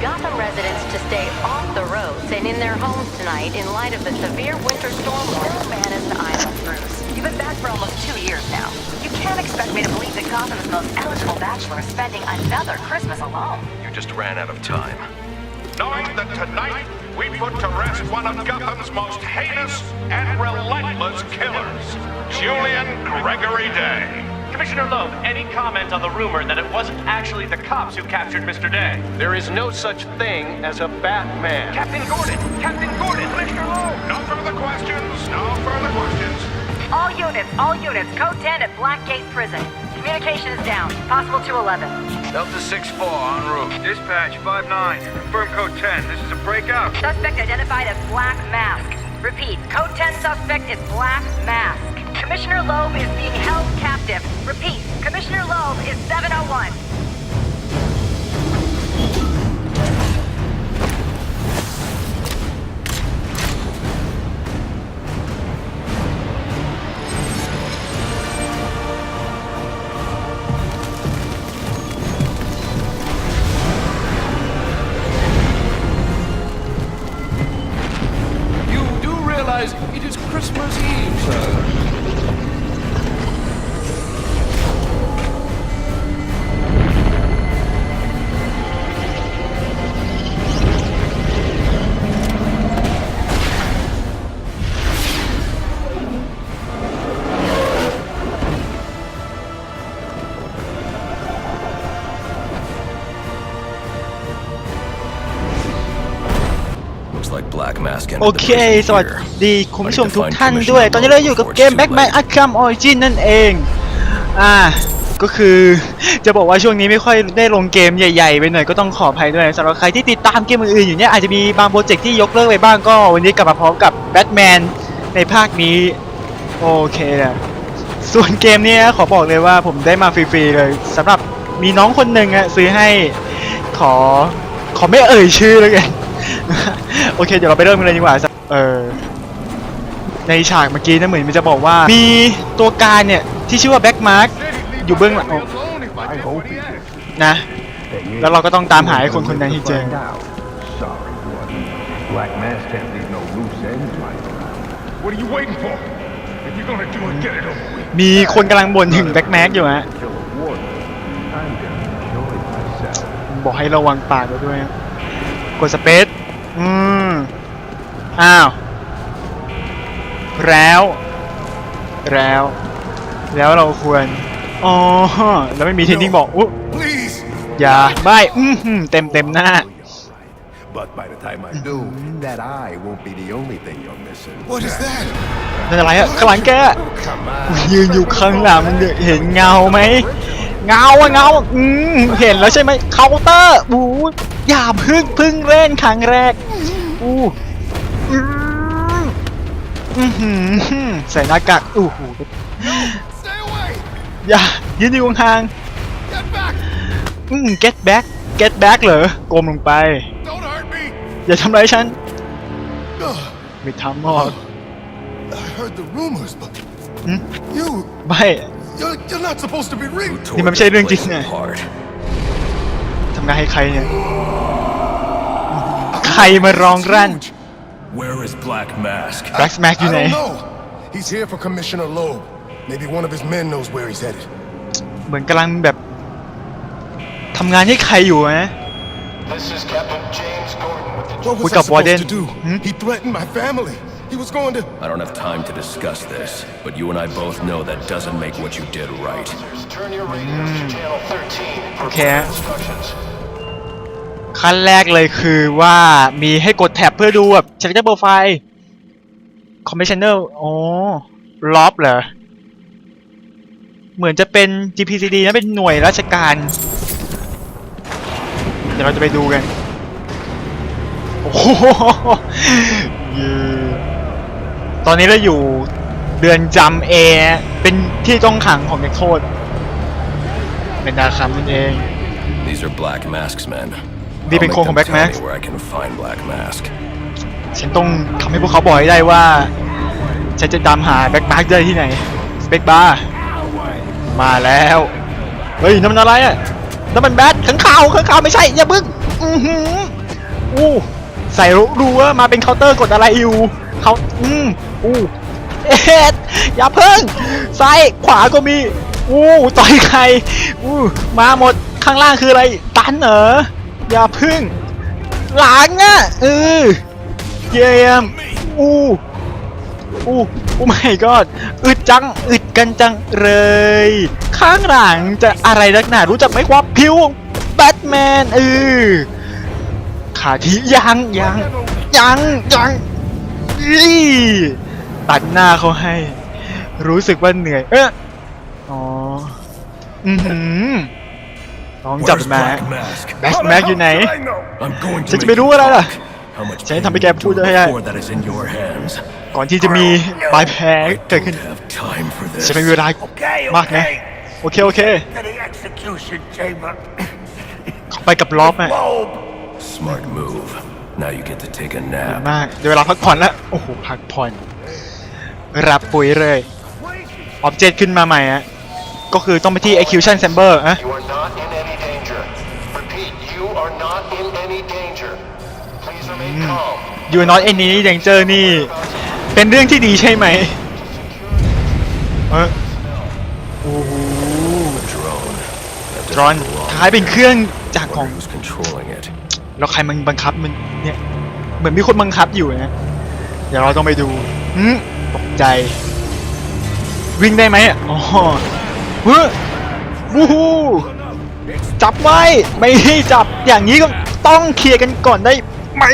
Gotham residents to stay off the roads and in their homes tonight in light of the severe winter storm. Bill Bannon, I'm Bruce. You've been back for almost two years now. You can't expect me to believe that Gotham's most eligible bachelor is spending another Christmas alone. You just ran out of time. knowing that tonight we put to rest one of Gotham's most heinous and relentless killers, Julian Gregory Day. Commissioner Loeb, any comment on the rumor that it wasn't actually the cops who captured Mr. Day? There is no such thing as a Batman. Captain Gordon! Captain Gordon! Commissioner Loeb! No further questions, no further questions. All units, all units, code 10 at Blackgate Prison. Communication is down. Possible 211. Delta 6-4 en route. Dispatch 5-9. Confirm code 10. This is a breakout. Suspect identified as Black Mask. Repeat, code 10 suspect is Black Mask. Commissioner Loeb is being held captive. Repeat, Commissioner Loeb is 701. โอเค สวัสดีคุณผู้ชมทุกท่านด้วย ตอนนี้เราอยู่กับเกม Batman Arkham Origin นั่นเอง อ่า ก็คือจะบอกว่าช่วงนี้ไม่ค่อยได้ลงเกมใหญ่ๆ ไปหน่อยก็ต้องขออภัยด้วยสำหรับใครที่ติดตามเกมอื่นๆอยู่เนี่ยอาจจะมีบางโปรเจกต์ที่ยกเลิกไปบ้างก็วันนี้กลับมาพร้อมกับ Batman ในภาคนี้ โอเคนะส่วนเกมเนี้ขอบอกเลยว่าผมได้มาฟรีๆเลยสำหรับมีน้องคนหนึ่งอะซื้อให้ขอขอไม่เอ่ยชื่อแล้วกัน โอเค เดี๋ยวเราไปเริ่มกันเลยดีกว่าเออในฉากเมื่อกี้นะเหมือนมันจะบอกว่า มีตัวการเนี่ย ที่ชื่อว่าแบ็กมาร์กอยู่เบื้องหลังนะ แล้วเราก็ต้องตามหาไอ้คนคนนั้นให้เจอ Sorry, buddy. Black Mass can't leave no loose ends lying around. What are you waiting for? If you're gonna do it, get it over with. มีคนกำลังบ่นถึงแบ็กแม็กอยู่ฮะ Kill a warden. I'm gonna enjoy myself. บอกให้ระวังปากไว้ด้วยนะกดสเปซ อืม อ้าว แล้ว แล้ว แล้วเราควร อ๋อ แล้วไม่มีเทรนนิ่งบอกอุ๊ Please! อย่า ไม่อื้อหือเต็มเต็มหน้า But by the time I do, that eye won't be the only thing you're missing. What is that? นั่นอะไรอะข้างหลังแก Come ยืนอยู่ข้างหลังมึงเนี่ยเห็นเงาไหม เงาอะเงาอะอืมเห็นแล้วใช่ไหมเคาน์เตอร์อู้ อย่าพึ่งพึ่งเล่นครั้งแรกอู้อืมอื้อหือใส่หน้ากากอู้หู Stay away! อย่ายืนอยู่ห่าง Get back! ๆอืม get back get back เหรอกลมลงไป Don't hurt me! อย่าทำร้ายฉัน Ugh, ไม่ทำหรอก I heard the rumors, but Hmm? you, ไม่ you're, you're not supposed to be reading. Tore นี่มันไม่ใช่ this เรื่องจริง place ไง apart. ทำงานให้ใครเนี่ย ใครมารองรั่น Where is Black Mask? Black Smack อยู่ I ไหน don't know. He's here for Commissioner Loeb. Maybe one of his men knows where he's headed. เหมือนกำลังแบบทำงานให้ใครอยู่นะ This is Captain James Gordon with the. What We was I got supposed Warden. to do? Hmm? He threatened my family. He was going to. I don't have time to discuss this, but you and I both know that doesn't make what you did right. Turn your radios to channel 13 for Okay. ขั้นแรกเลยคือว่ามีให้กดแท็บเพื่อดูแบบ character profile commissioner อ๋อล็อบเหรอ เหมือนจะเป็น GPCD นะ เป็นหน่วยราชการ เดี๋ยวเราจะไปดูกัน โอ้โหเย้ตอนนี้เราอยู่เดือนจำเอ เป็นที่ต้องขังของนักโทษ เป็นดาคัมนั่นเอง These are Black Mask's men. นี่เป็น I'll โครง make ของ them Black tell Mask me where I can find Black Mask. ฉันต้องทำให้พวกเขาบอกให้ได้ว่า ฉันจะตามหาแบ็คบาร์ได้ที่ไหนแบ็คบาร์มาแล้ว เฮ้ยนั่นมันอะไรอะนั่นมันแบทข้างข่าวข้างข่าวไม่ใช่ อย่าบึ้งอือหืออู้ใส่รัวๆมาเป็นเคาน์เตอร์กดอะไรอยู่เขาอืมอู้เอ็ดอย่าเพิ่งซ้ายขวาก็มีอู้ต่อยใครอู้มาหมดข้างล่างคืออะไร ตันเหรอ อย่าพึ่ง หลังอะเออเยี่ยมอู้อู้อู้ไม่ก็อึดจังอึดกันจังเลย ข้างหลังจะอะไรนักหนารู้จักไหมความพิวแบทแมนเออขาทียังยังยังยังอีตัดหน้าเขาให้ รู้สึกว่าเหนื่อย เอออ๋อ อือหือ น้องจับ Where's มา Black Mask? แบ็คแม็กอยู่ไหน I'm going to ฉันจะ make ไปรู้ you อะไรล่ะ talk. How much ฉัน pain ทำให้ you แกพูด endure ได้ before that is in your hands. ก่อนที่จะมีปลายแพ้ I เกิดขึ้น don't have time for this. จะไม่มีเวลา Okay, มากนะ okay. โอเค โอเค To the execution chamber. ไปกับล็อบอะ Loeb. Smart move. Now you get to take a nap. มากเดี๋ยวเวลาพักผ่อนแล้ว โอ้โห พักผ่อน รับปุ๋ยเลย ออบเจกต์ขึ้นมาใหม่อะก็คือต้องไปที่ execution chamber อะ Please remain calm. you are not any danger นี่ เป็นเรื่องที่ดีใช่ไหมเออโอ้โหดรอน doesn't belong. คล้ายเป็นเครื่องจากของแล้วใครมันบังคับมันเนี่ยเหมือนมีคนบังคับอยู่นะเดี๋ยวเราต้องไปดูหืมตกใจ วิ่งได้ไหมอ๋อเฮ้ยวู้ฮูจับไว้ไม่ให้จับอย่างนี้ก็ต้องเคลียร์กันก่อนได้ ไหม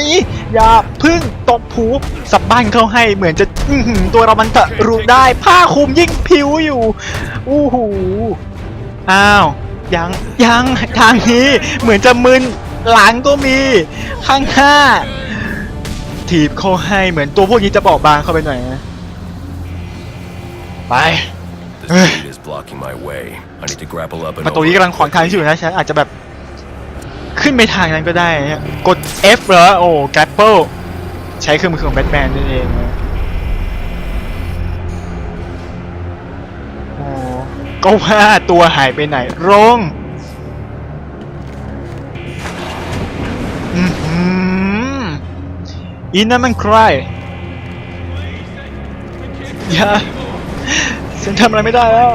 อย่าพึ่งตบผูสับบ้านเข้าให้เหมือนจะอื้อหือตัวเรามันทะรุได้ ผ้าคลุมยิ่งผิวอยู่อู้หูอ้าว ยัง ยังทางนี้เหมือนจะมึนหลังก็มี ข้างหน้า ถีบเขาให้เหมือนตัวพวกนี้จะบอบบางเข้าไปหน่อยนะ ไป This Ugh. gate is blocking my way. I need to grapple up and ประตูนี้กำลังขวางทางอยู่นะฉันอาจจะแบบ ขึ้นไปทางนั้นก็ได้นะกด F เหรอโอ้ grapple ใช้เครื่องมือของแบทแมนนั่นเองโอ้ก็ว่าตัวหายไปไหนลงอือหืออีนั่นมันใครอย่าฉันทำอะไรไม่ได้แล้ว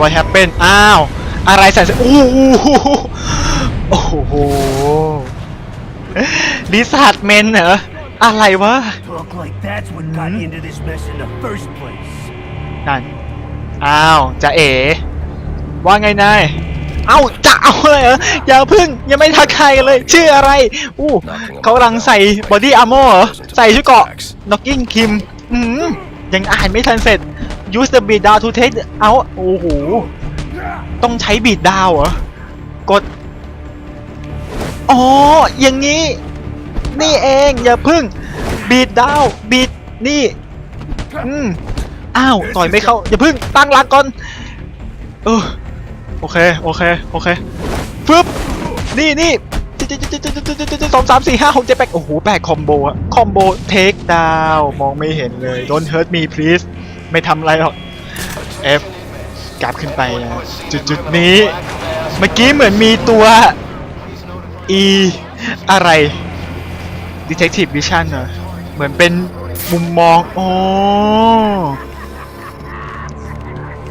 what happened อ้าว อะไรใส่โอ้โหโอ้โหดิสาร์ดเมนเหรอ อะไรวะ Talk like that's what got you into this mess in the first place. นั่น อ้าว จะเอ๋ ว่าไงนาย เอ้า จะเอาเลยเหรอ อย่าพึ่ง ยังไม่ทักทายกันเลย ชื่ออะไร อู้เขากำลังใส่บอดี้อาร์โมเหรอใส่ชุดเกราะ Knocking Kim อืมยังอ่านไม่ทันเสร็จ use the beat down to take out โอ้โห ต้องใช้บีดดาวเหรอ กด อ๋อ อย่างนี้ นี่เอง อย่าพึ่ง บีดดาว บีด นี่ อืม อ้าว ต่อยไม่เข้า อย่าพึ่ง ตั้งหลักก่อน เออ โอเค โอเค โอเค ฟึบ นี่นี่สองสามสี่ห้าหกเจ็ดแปดโอ้โหแปดคอมโบอะคอมโบเทคดาวมองไม่เห็นเลย Don't hurt me please ไม่ทำอะไรหรอก F กลับขึ้นไปนะจุดจุดนี้ เมื่อกี้เหมือนมีตัว E อะไร Detective Vision เหรอเหมือนเป็นมุมมอง โอ๋อ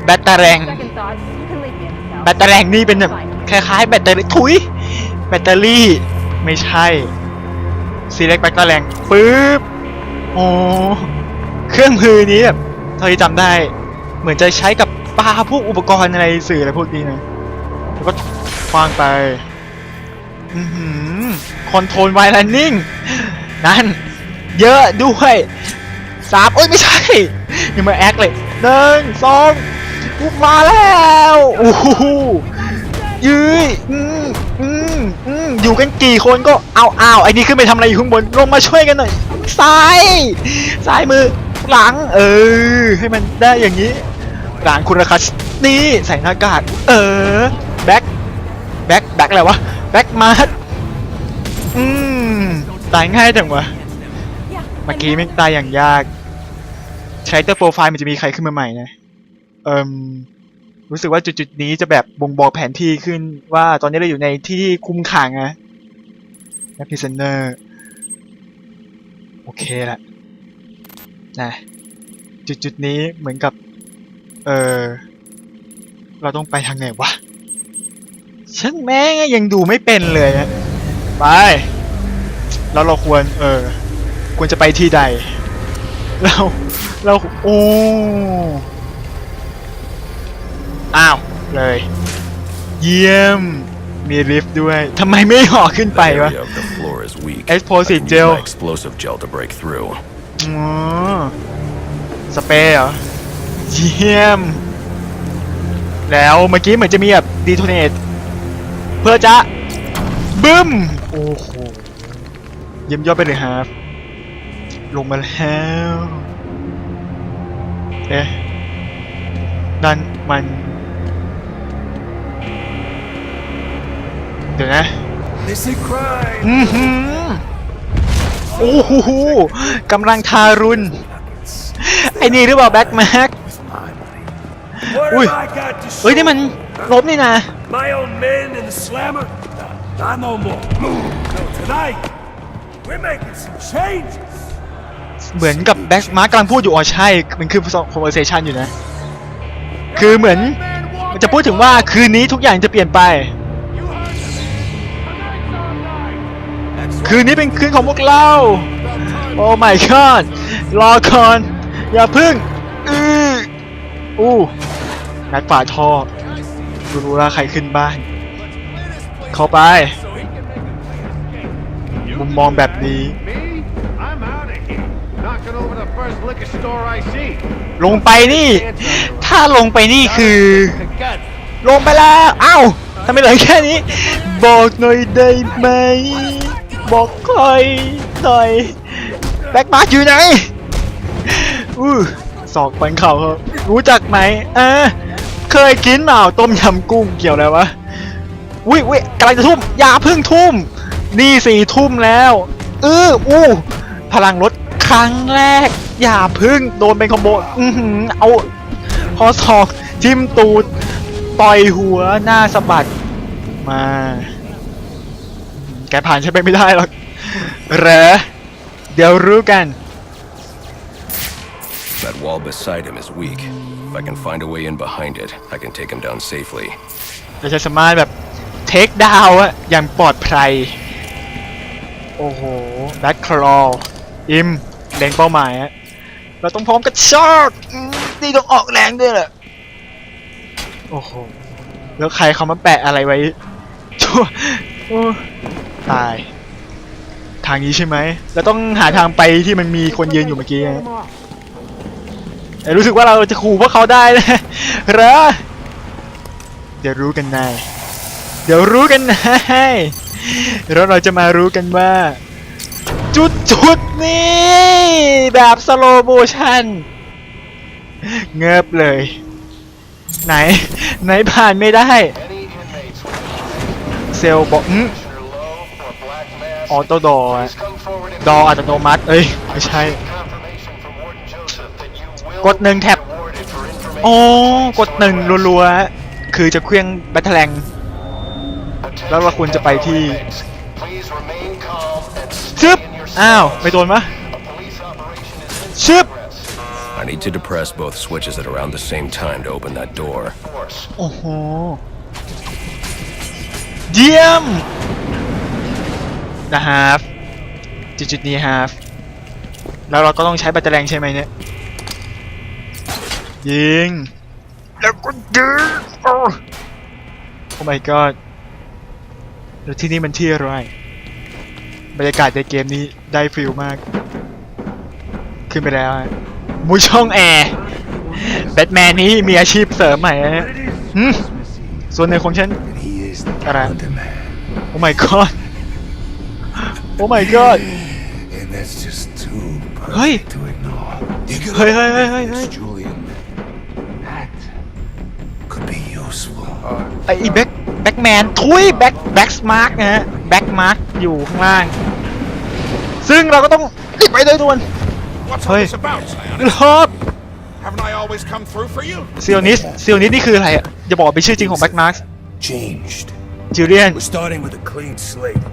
แบตเตอร์แรง Second thoughts, you can leave me in the แบตเตอรี่แรงนี่เป็นแบบคล้ายๆ แบตเตอรี่ถุย แบตเตอรี่ไม่ใช่ซีเล็กแบตเตอรี่แรงปึ๊บโอ้เครื่องมือนี้แบบ เท่าที่จำได้ เหมือนจะใช้กับปลาพวกอุปกรณ์อะไรสื่ออะไรพวกนี้นะแล้วก็คว้างไปอือหือคอนโทรลไวรันนิ่งนั่น เยอะด้วยสามโอ้ยไม่ใช่ ยังมาแอคเลยหนึ่งสองมาแล้วโอ้โหยืยอืมอืมอืมอยู่กันกี่คนก็เอาเอาไอ้นี่ขึ้นไปทำอะไรอยู่ข้างบน ลงมาช่วยกันหน่อยซ้าย ซ้ายมือ หลัง เออ ให้มันได้อย่างนี้หลังคุณราคานี่ใส่หน้ากากเออแบ็คแบ็คแบ็คอะไรวะแบ็คมาร์อืมตายง่ายจังวะเมื่อกี้ไม่ตายอย่างยาก ใช้เตอร์โปรไฟล์มันจะมีใครขึ้นมาใหม่นะเอ่มรู้สึกว่าจุดๆนี้จะแบบบ่งบอกแผนที่ขึ้นว่าตอนนี้เราอยู่ในที่คุมขังนะและพิเซเนอร์ โอเคละ นะจุดๆนี้เหมือนกับ เออเราต้องไปทางไหนวะช่างแม่งยังดูไม่เป็นเลยนะไป แล้วเราควร เออ ควรจะไปที่ใด เรา เรา โอ้อ้าว เลย เยี่ยม มีลิฟต์ด้วย ทำไมไม่ห่อขึ้นไป The วะ area of the floor is weak. Explosive I can use gel. my explosive gel to break through. อ๋อสเปรย์เหรอเยี่ยม แล้วเมื่อกี้เหมือนจะมีแบบดีโทเนตเพื่อจะบึ้ม โอ้โหเยี่ยมยอดไปเลยครับลงมาแล้วเอ๊ะนั่นมัน เดี๋ยวนะ This is crime. อือหือ โอ้โหกำลังทารุณ ไอ้นี่หรือเปล่าแบ็คแม็ก What Ui. have I got to เฮ้ยนี่มันลบนี่นะ My own men in the slammer? Not no more. No, tonight, we're making some changes. เหมือนกับแบ็คมาร์กกำลังพูดอยู่อ๋อใช่ มันคือ conversation อยู่นะ คือเหมือนมันจะพูดถึงว่าคืนนี้ทุกอย่างจะเปลี่ยนไป คืนนี้เป็นคืนของพวกเรา โอ้ my god รอก่อน อย่าพึ่ง อืออู้งัดฝาท่อดูรู้ว่าใครขึ้นบ้าน เข้าไป มุมมองแบบนี้ ลงไปนี่ ถ้าลงไปนี่คือ ลงไปแล้วเอ้าทำไมเหลือแค่นี้ บอกหน่อยได้ไหม บอกคอยหน่อยแบ็คมาร์อยู่ไหนอู้สอกปันเข่าเขารู้จักไหมเออเคยกินเปล่าต้มยำกุ้งเกี่ยวอะไรวะอุ้ยอุ้ยกำลังจะทุ่มอย่าเพึ่งทุ่ม นี่สี่ทุ่มแล้วเอออู้พลังลดครั้งแรก อย่าพึ่งโดนเป็นคอมโบอือหือเอาพอศอกจิ้มตูดต่อยหัวหน้าสะบัดมา แกผ่านใช่ไปไม่ได้หรอกเหรอเดี๋ยวรู้กัน That wall beside him is weak. If I can find a way in behind it, I can take him down safely. เราจะสามารถแบบเทคดาวอะอย่างปลอดภัย โอ้โหแบ็คคลออิมเล็งเป้าหมายอะเราต้องพร้อมกับชากอืมนี่ต้องออกแรงด้วยแหละโอ้โห แล้วใครเขามาแปะอะไรไว้ชั่วโอ้ ตาย ทางนี้ใช่ไหมเราต้องหาทางไปที่มันมีคนยืนอยู่เมื่อกี้นะแต่รู้สึกว่าเราจะขู่พวกเขาได้นะเหรอเดี๋ยวรู้กันนายเดี๋ยวรู้กันนายแล้วเราจะมารู้กันว่า จุดจุดๆนี้แบบสโลโมชันเงิบเลย ไหน ไหนผ่านไม่ได้ เซลบอก ออโต้ดอ please come forward and ดออัตโนมัติเอ้ยไม่ใช่ confirmation from Warden Joseph that you will กดหนึ่งแท็บ be rewarded for information โอ้ complaints กดหนึ่ง or arrests. รัวๆ คือจะเคลื่องแบทเทลงแล้วเราควรจะไปที่ Please remain calm and ชึบ stay in your อ้าว cells. ไม่โดนมะ A police operation is in ชึบ progress. I need to depress both switches at around the same time to open that door. Force. โอ้โห เยี่ยม นะฮาฟจุดจุดๆนี้ฮาฟแล้วเราก็ต้องใช้แบตเตอรี่แรงใช่ไหมเนี่ยยิงแล้วก็ยิงโอ้ Oh my god แล้วที่นี่มันที่อะไรบรรยากาศในเกมนี้ได้ฟิลมาก ขึ้นไปแล้วฮะมุยช่องแอร์แบทแมนนี้มีอาชีพเสริมใหม่นะฮะหืมส่วนหนึ่งของฉัน He is the Alright. Calendar Man. Oh my god Oh my god And that's just too Hey. perfect to ignore. You can Hey, hey, hey, hey, this, hey. Julian. That could be useful. ไอ้แบ็คแบ็คแมนทุยแบ็คแบ็คมาร์กนะฮะแบ็คมาร์กอยู่ข้างล่าง ซึ่งเราก็ต้องรีบไปโดยด่วน What's Hey. all this about, Zion? รอบ Haven't I always come through for you? ซิโอนิสซิโอนิสนี่คืออะไรอะอย่าบอกว่าเป็นชื่อจริงของแบ็กมาร์ Changed. จิวเลียน We're starting with a clean slate.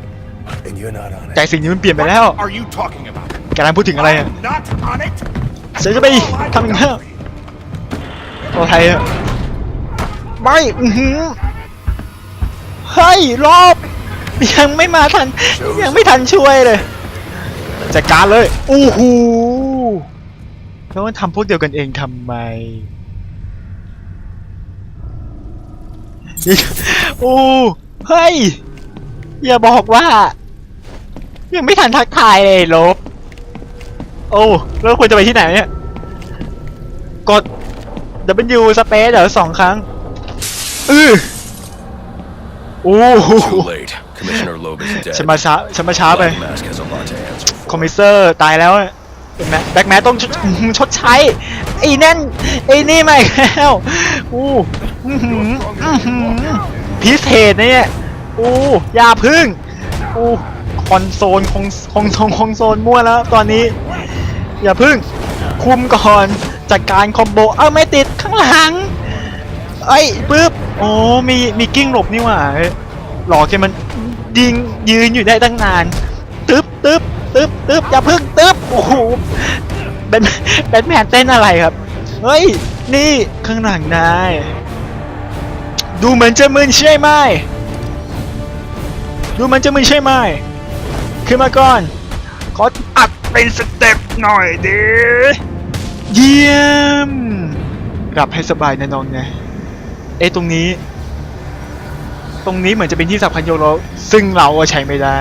And you're not on แต่ it. สิ่งนี้มันเปลี่ยนไปแล้ว Are you talking about? กำลังพูดถึงอะไรอะ I'm not on it. ฉันจะไปทำอย่างนั้นอะไรอะไม่อือหือเฮ้ย รอบ ยังไม่มาทัน ยังไม่ทันช่วยเลยจัดการเลยอู้หูแล้วมันทำพวกเดียวกันเองทำไมโอ้เฮ้ย อย่าบอกว่า ยังไม่ทันทักทายเลยลบโอ้แล้วควรจะไปที่ไหนเนี่ย กด W space เดี๋ยวสองครั้งอือโอ้โห Too late. Commissioner Loeb is dead. ฉันมาช้าฉันมาช้าไป Black Mask has a lot to answer คอมมิเซอร์ตายแล้วอะเห็นไหมแบ็กแมนต้องชดอื้อหือชดใช้ไอ้นั่นไอ้นี่มาอีกแล้วอู้อื้อหืออื้อหือพิเศษนะเนี่ย อู้อย่าพึ่งอู้คอนโซลคงคงทงคงโซนมั่วแล้วตอนนี้ อย่าพึ่ง คุมก่อนจัดการคอมโบเอ้าไม่ติดข้างหลังไอ้ปึ๊บโอ้มีมีกิ้งหลบนี่หว่าหลอกแค่มันยิงยืนอยู่ได้ตั้งนานตึ๊บตึ๊บตึ๊บตึ๊บอย่าพึ่งตึ๊บโอ้โหแบทแบทแมนเต้นอะไรครับเฮ้ยนี่ข้างหลังนายดูเหมือนจะมึนใช่ไหม ดูมือนจะมึนใช่ไหมขึ้นมาก่อน ขออัดเป็นสเต็ปหน่อยดิเยี่ยมกลับให้สบายนะน้องนะเอ๊ะตรงนี้ ตรงนี้เหมือนจะเป็นที่สับคัญโยกเราซึ่งเราใช้ไม่ได้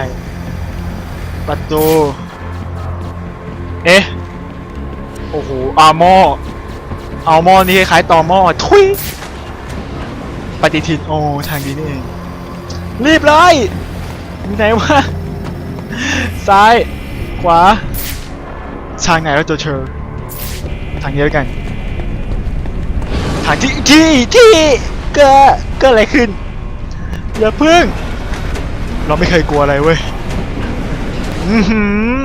ประตู เอ๊ะ โอ้โหอาร์มออาร์มอนี่คล้ายต่อหม้อทุยปฏิทินโอ้ทางนี้นี่เองรีบเลยอย ไหนวะ ซ้าย ขวา ทางไหนแล้วตัวเชอทางนี้แล้วกัน ทางที่ที่ที่เก็เก็อะไรขึ้น อย่าพึ่ง เราไม่เคยกลัวอะไรเว้ย อือหือ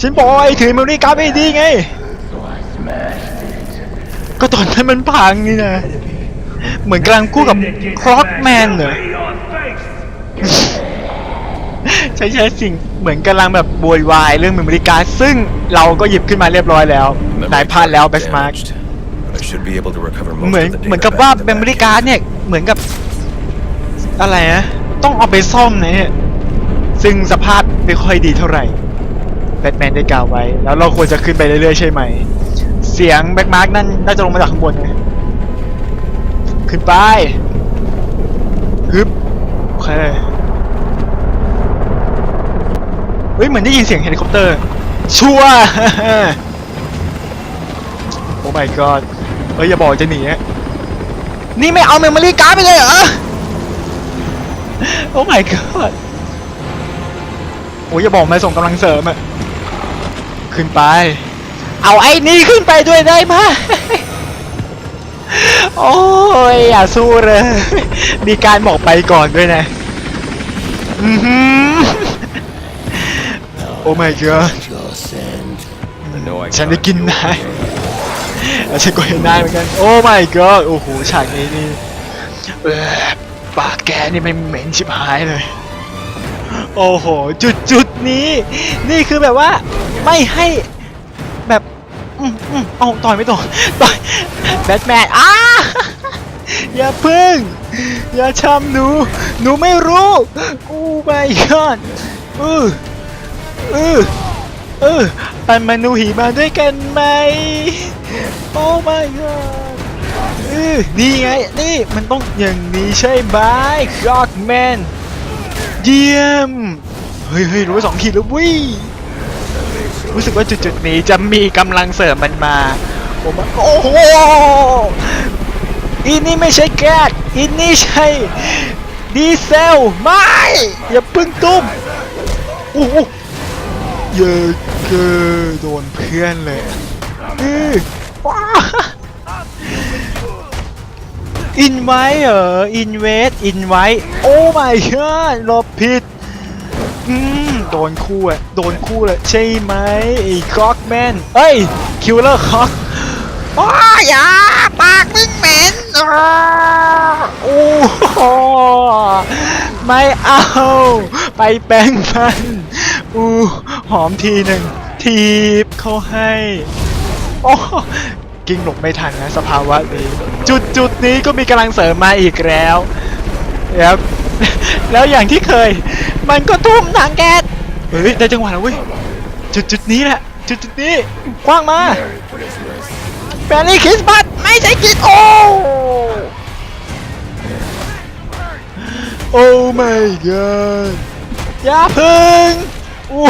ฉันบอกไอ้ถือเมมโมรี่การ์ดไม่ดีไง ก็ตอนนั้นมันพังนี่นะ เหมือนกำลังกู้กับครอกแมนเหรอ Lay your face. ใช้ใช้สิ่งเหมือนกำลังแบบโวยวายเรื่องเมมโมรี่การ์ดซึ่งเราก็หยิบขึ้นมาเรียบร้อยแล้ว Memory นายพลาด card แล้ว is แบ็กมาร์ damaged, but I should be able to recover most เหมือน of the data เหมือนกับ back ว่า in the เมมโมรี่ back การ์ด end. เนี่ยเหมือนกับอะไรนะต้องเอาไปซ่อมนะเนี่ยซึ่งสภาพไม่ค่อยดีเท่าไหร่แบทแมนได้กล่าวไว้ แล้วเราควรจะขึ้นไปเรื่อยๆใช่ไหม เสียงแบ็กมาร์กนั่นน่าจะลงมาจากข้างบนนะ ขึ้นไปฮึบโอเคเฮ้ยเหมือนได้ยินเสียงเฮลิคอปเตอร์ ชัวร์โอ้ my god เอ้ยอย่าบอกจะหนีนี่ไม่เอาเมมโมรี่การ์ดไปเลยเหรอ โอ้ my god โอ้ยอย่าบอกมาส่งกำลังเสริมอะขึ้นไป เอาไอ้นี่ขึ้นไปด้วยได้ไหม โอ้ยอย่าสู้เลย มีการบอกไปก่อนด้วยนะอือหือโอ้ my god I know I ฉันได้ cannot กิน deal นาย with you. แล้วฉันก็เห็นนายเหมือนกัน โอ้ my god โอ้โหฉากนี้นี่เออปากแกนี่ไม่เหม็นชิบหายเลย โอ้โห จุดจุดนี้ นี่คือแบบว่าไม่ให้แบบ อืมอืมเอาต่อยไม่ต่อยต่อยแบทแมนอ้าอย่าพึ่ง อย่าชำหนู หนูไม่รู้โอ้ my god เออเออเออปันมนูหีมาด้วยกันไหมโอ้ my god เออนี่ไง นี่มันต้องอย่างนี้ใช่ไหมครอกแมน เยี่ยม เฮ้ยเฮ้ยรู้สองขีดแล้ววิ รู้สึกว่าจุดๆนี้จะมีกำลังเสริมมันมาโอ้มาโอ้โหอีนี่ไม่ใช่แก๊สอีนี่ใช่ดีเซลไม่อย่าพึ่งตุ้มโอ้โหเยอะเกอโดนเพื่อนเลยอือว้าอินไว้เหรออินเวสอินไว้โอ้ my god หลบผิดอืม โดนคู่อะโดนคู่เลยใช่ไหมไอ้คอกแมนเอ้ยคิวเลอร์คอกอ้าอย่าปากมึงเหม็นอ้าโอ้โหไม่เอา ไปแปลงมันอู้หอมทีหนึ่งทีบเขาให้โอ้กิ้งหลบไม่ทันนะสภาวะนี้ จุดจุดนี้ก็มีกำลังเสริมมาอีกแล้วแล้ว แล้วอย่างที่เคย มันก็ทุ่มถังแก๊สเฮ้ยได้จังหวะแล้วเว้ยจุดจุดนี้แหละจุดจุดนี้คว้างมาแฟรี่คริสต์มาสไม่ใช่คริสโอ้โอ้ my god อย่าพึ่งโอ้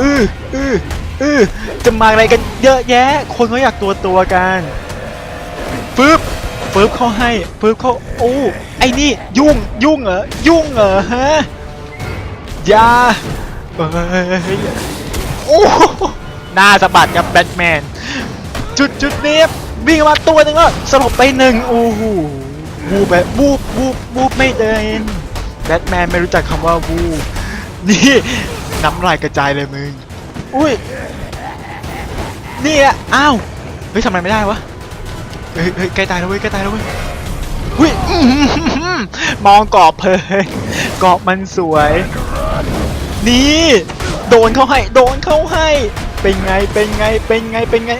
อืออืออือจะมาอะไรกันเยอะแยะ คนเขาอยากตัวตัวกันฟึบ ฟึบเขาให้ฟึบเขาโอ้ไอ้นี่ยุ่งยุ่งเหรอยุ่งเหรอฮะอย่าโอ้หน้าสะบัดกับแบทแมนจุดจุดนี้วิ่งมาตัวหนึ่งแล้วสลบไปหนึ่งโอ้โหวูแบบวูบวูบูบไม่เดินแบทแมนไม่รู้จักคำว่าวูบนี่น้ำลายกระจายเลยมึงอุ้ยนี่อะอ้าวเฮ้ยทำอะไรไม่ได้วะ เฮ้ยเฮ้ยใกล้ตายแล้วเว้ยใกล้ตายแล้วเว้ยอุ้ยมองกรอบเพลินกรอบมันสวย นี่ โดนเขาให้ โดนเขาให้ เป็นไง เป็นไง เป็นไง เป็นไง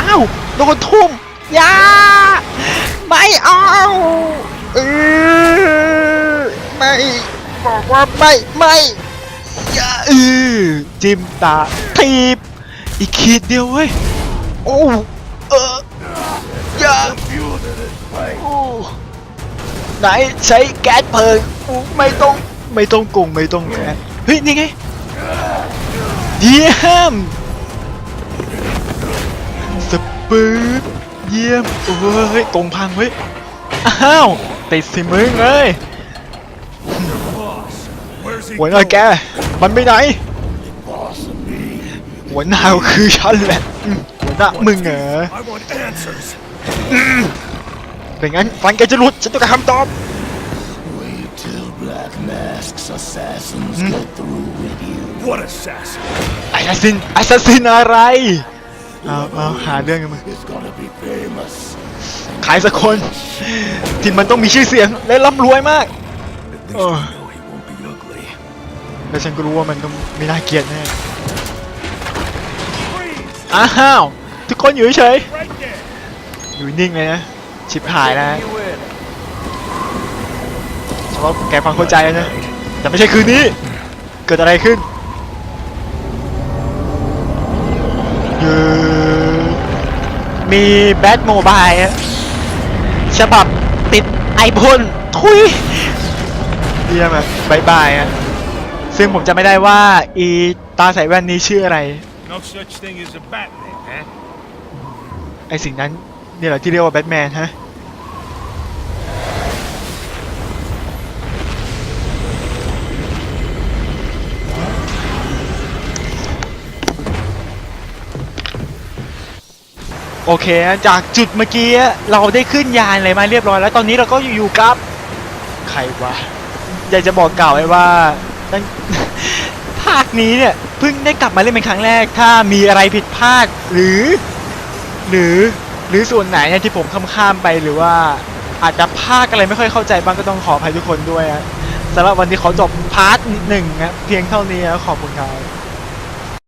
อ้าว โดนทุ่มยาไม่เอาเออไม่บอกว่าไม่ไม่อย่าเออจิ้มตาทีบอีกขีดเดียวเว้ย โอ้ เออ อย่าโอ้ไหนใช้แก๊สเพลิงไม่ต้องไม่ต้องกงไม่ต้องแก๊สเฮ้ยนี่ไงเยี่ยมสปืดเยี่ยมโอ้ยกงพังเว้ยอ้าวติดสิมึงเลยหัวหน้าแกมันไปไหนหัวหน้าคือฉันแหละหัวหน้ามึงเหรอ เป็นงั้นฟันแกจะหลุดฉันต้องการคำตอบ What assassin? ไอ้แอสซินแอสซินอะไรเอาเอาหาเรื่องกันมาขายสักคนที่มันต้องมีชื่อเสียงและร่ำรวยมาก At least Oh. I know he won't be ugly. แล้วฉันก็รู้ว่ามันต้องไม่น่าเกลียดแน่ Freeze! อ้าว ทุกคนอยู่เฉย Right there! ๆ อยู่นิ่งเลยนะชิบหายแล้วเฉพาะแกฟังเข้าใจแล้วนะแต่ไม่ใช่คืนนี้ เกิดอะไรขึ้นเย้มีแบทโมบายฉบับติดไอพ่นทุยเยี่ยมอะบายบายอะซึ่งผมจะไม่ได้ว่า อีตาใส่แว่นนี้ชื่ออะไร No such thing as a Batman, huh? ไอสิ่งนั้น เนี่ยแหละที่เรียกว่าแบทแมนฮะโอเค จากจุดเมื่อกี้เราได้ขึ้นยานอะไรมาเรียบร้อยแล้วตอนนี้เราก็อยู่กับ ใครวะ อยากจะบอกกล่าวไว้ว่าตั้งภาคนี้เนี่ยเพิ่งได้กลับมาเล่นเป็นครั้งแรก ถ้ามีอะไรผิดพลาดหรือ หรือ หรือส่วนไหนเนี่ยที่ผมข้ามข้ามๆไปหรือว่าอาจจะพาดอะไรไม่ค่อยเข้าใจบ้างก็ต้องขออภัยทุกคนด้วยอะสำหรับวันนี้ขอจบพาร์ทหนึ่งนะเพียงเท่านี้นะขอบคุณครับ